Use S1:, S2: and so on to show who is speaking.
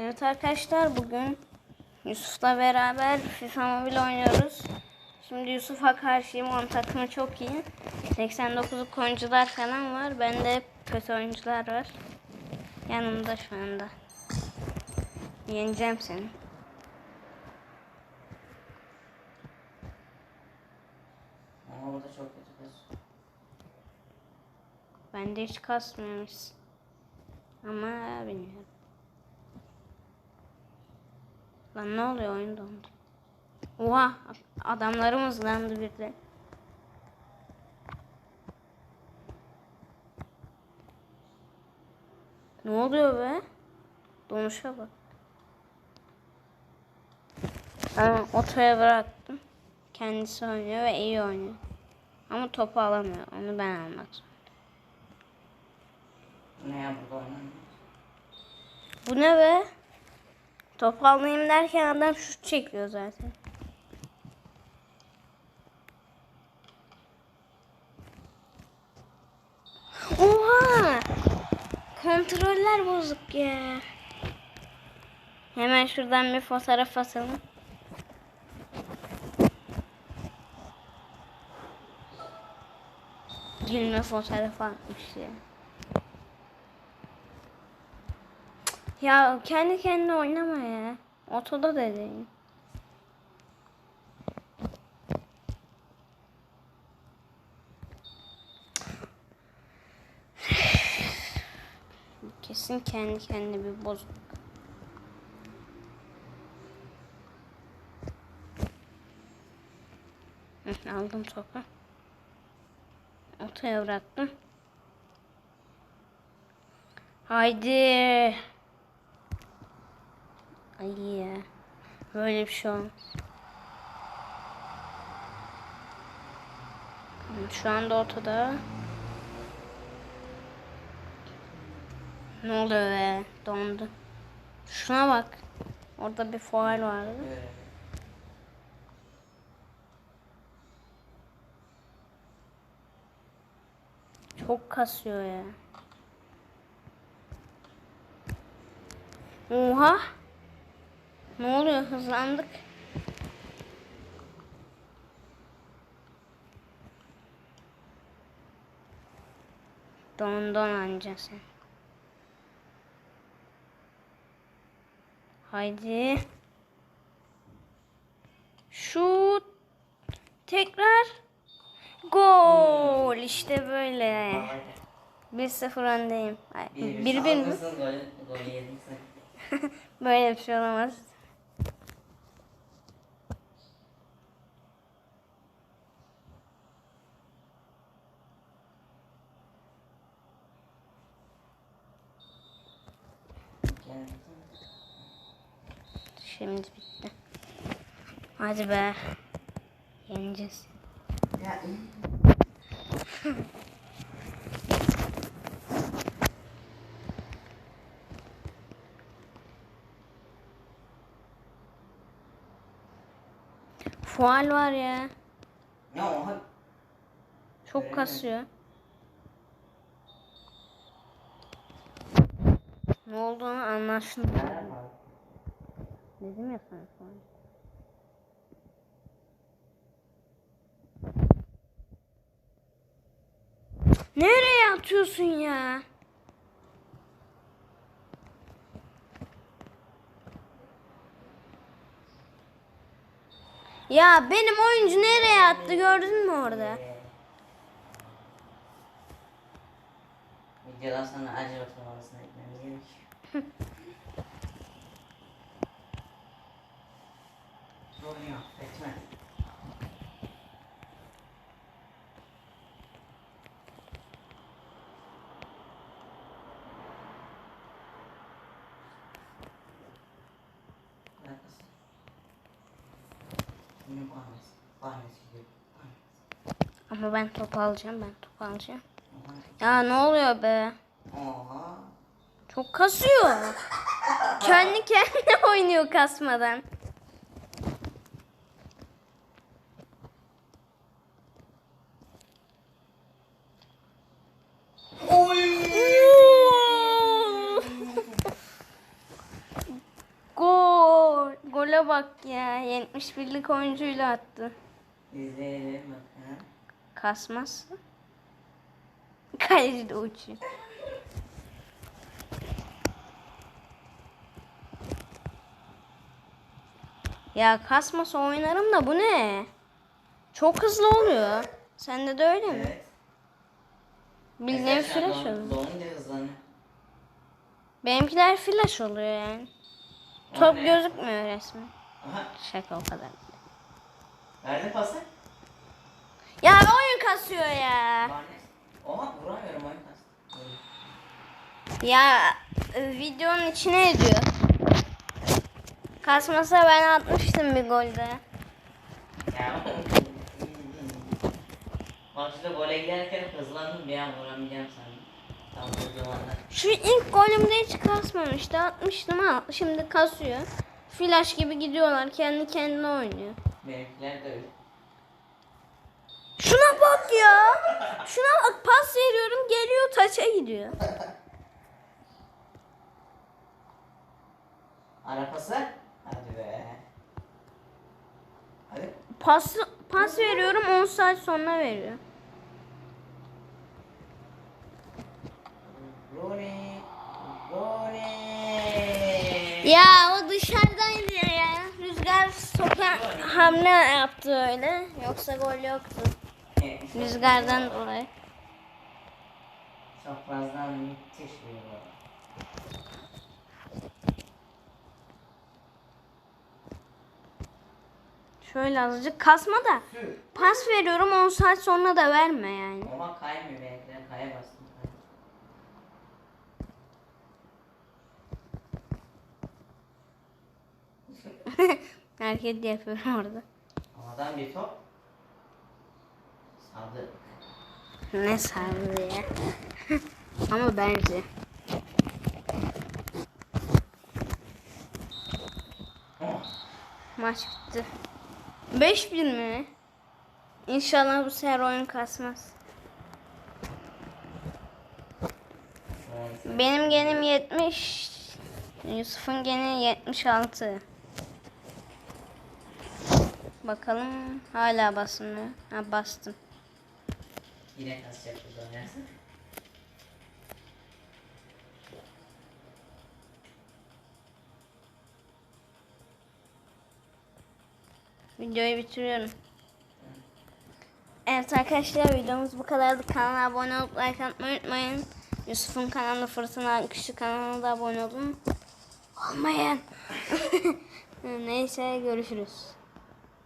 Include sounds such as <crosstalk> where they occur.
S1: Evet arkadaşlar bugün Yusuf'la beraber FIFA Mobile oynuyoruz. Şimdi Yusuf'a karşıyım. Onun takımı çok iyi. 89'luk oyuncular falan var. Bende kötü oyuncular var. Yanımda şu anda. Yeneceğim seni.
S2: Ama bu da çok kötü kız.
S1: Bende hiç kasmıyormuş. Ama bilmiyorum. Lan ne oluyor oyun dondu. Oha adamlarım hızlandı birden. Ne oluyor be? Donuşa bak. Ben otoya bıraktım. Kendisi oynuyor ve iyi oynuyor. Ama topu alamıyor. Onu ben almak zorundayım.
S2: Ne ya oynanmıyor?
S1: Bu ne be? Top alayım derken adam şut çekiyor zaten. Oha! Kontroller bozuk ya. Hemen şuradan bir fotoğraf atalım. Gülme fotoğrafı atmış ya. Ya kendi kendine oynama ya. Otoda da değil. Kesin kendi kendine bir bozuk. Aldım topu. Otoya bıraktım. Haydi. Ya. Böyle bir şey olmaz. Şu anda ortada. Ne oluyor be? Dondu. Şuna bak. Orada bir faal vardı. Çok kasıyor ya. Oha. Ne oluyor? Hızlandık. Don don anca sen. Haydi. Şut. Tekrar. Gol. İşte böyle.
S2: Haydi.
S1: 1-0 öndeyim. Ay,
S2: Bir
S1: 1-1 mi? <laughs> Böyle bir şey olamaz. Şimdi bitti. Hadi be. Yeneceğiz. <laughs> Fual var ya. Çok kasıyor. Ne olduğunu anlaşılmıyor. Dedim ya sana fual. Nereye atıyorsun ya? Ya benim oyuncu nereye attı gördün mü orada?
S2: Videodan sonra acı oturmalısına ekmemiz gerekiyor. <laughs> Sorun yok. Etme. Neredesin? Kimin bahanesi? Bahanesi gibi. Bahanesi.
S1: Ama ben top alacağım ben top alacağım. Ya ne oluyor be?
S2: Oha.
S1: Çok kasıyor. Kendi kendine <laughs> oynuyor kasmadan. Golüne bak ya. 71'lik oyuncuyla attı.
S2: İzleyelim bakın.
S1: Kasmazsa. <laughs> Kaleci de uçuyor. Ya kasmasa oynarım da bu ne? Çok hızlı oluyor. Sende de öyle mi?
S2: Evet.
S1: Bildiğin flash oluyor. Benimkiler flash oluyor yani. Top
S2: Aynen.
S1: gözükmüyor resmen.
S2: Aha.
S1: Şaka o kadar.
S2: Verdi pası.
S1: Ya oyun kasıyor ya.
S2: Oha vuramıyorum oyun kastı.
S1: Ya e, videonun içine ediyor. Kasmasa ben atmıştım bir golde.
S2: Ya. Maçta gole giderken hızlandım bir an vuramayacağım sandım.
S1: Şu ilk golümde hiç kasmamıştı. Atmıştım ha. Şimdi kasıyor. Flash gibi gidiyorlar. Kendi kendine oynuyor.
S2: Benimkiler de öyle.
S1: Şuna bak ya. Şuna bak pas veriyorum geliyor taça gidiyor.
S2: Ara pası. Hadi be. Hadi.
S1: Pas pas veriyorum 10 saat sonra veriyor. Ya o dışarıdaydı ya. Rüzgar soka hamle yaptı öyle. Yoksa gol yoktu. Rüzgardan dolayı.
S2: Çaprazdan müthiş bir gol.
S1: Şöyle azıcık kasma da. Pas veriyorum 10 saat sonra da verme yani.
S2: Ama kaymıyor benimkiler. Kaya bastım. <laughs>
S1: Hareket yapıyorum orada.
S2: Havadan bir top. Sadık.
S1: Ne sardı ya. <laughs> Ama bence. Maç bitti. 5-1 mi? İnşallah bu sefer oyun kasmaz. Benim genim 70. Yusuf'un geni 76. Bakalım hala basmıyor. Ha bastım.
S2: Yine kasacak burada oynarsan.
S1: Videoyu bitiriyorum. Evet arkadaşlar videomuz bu kadardı. Kanala abone olup like atmayı unutmayın. Yusuf'un kanalı Fırtına Kuşu kanalına da abone olun. Olmayın. <laughs> Neyse görüşürüz.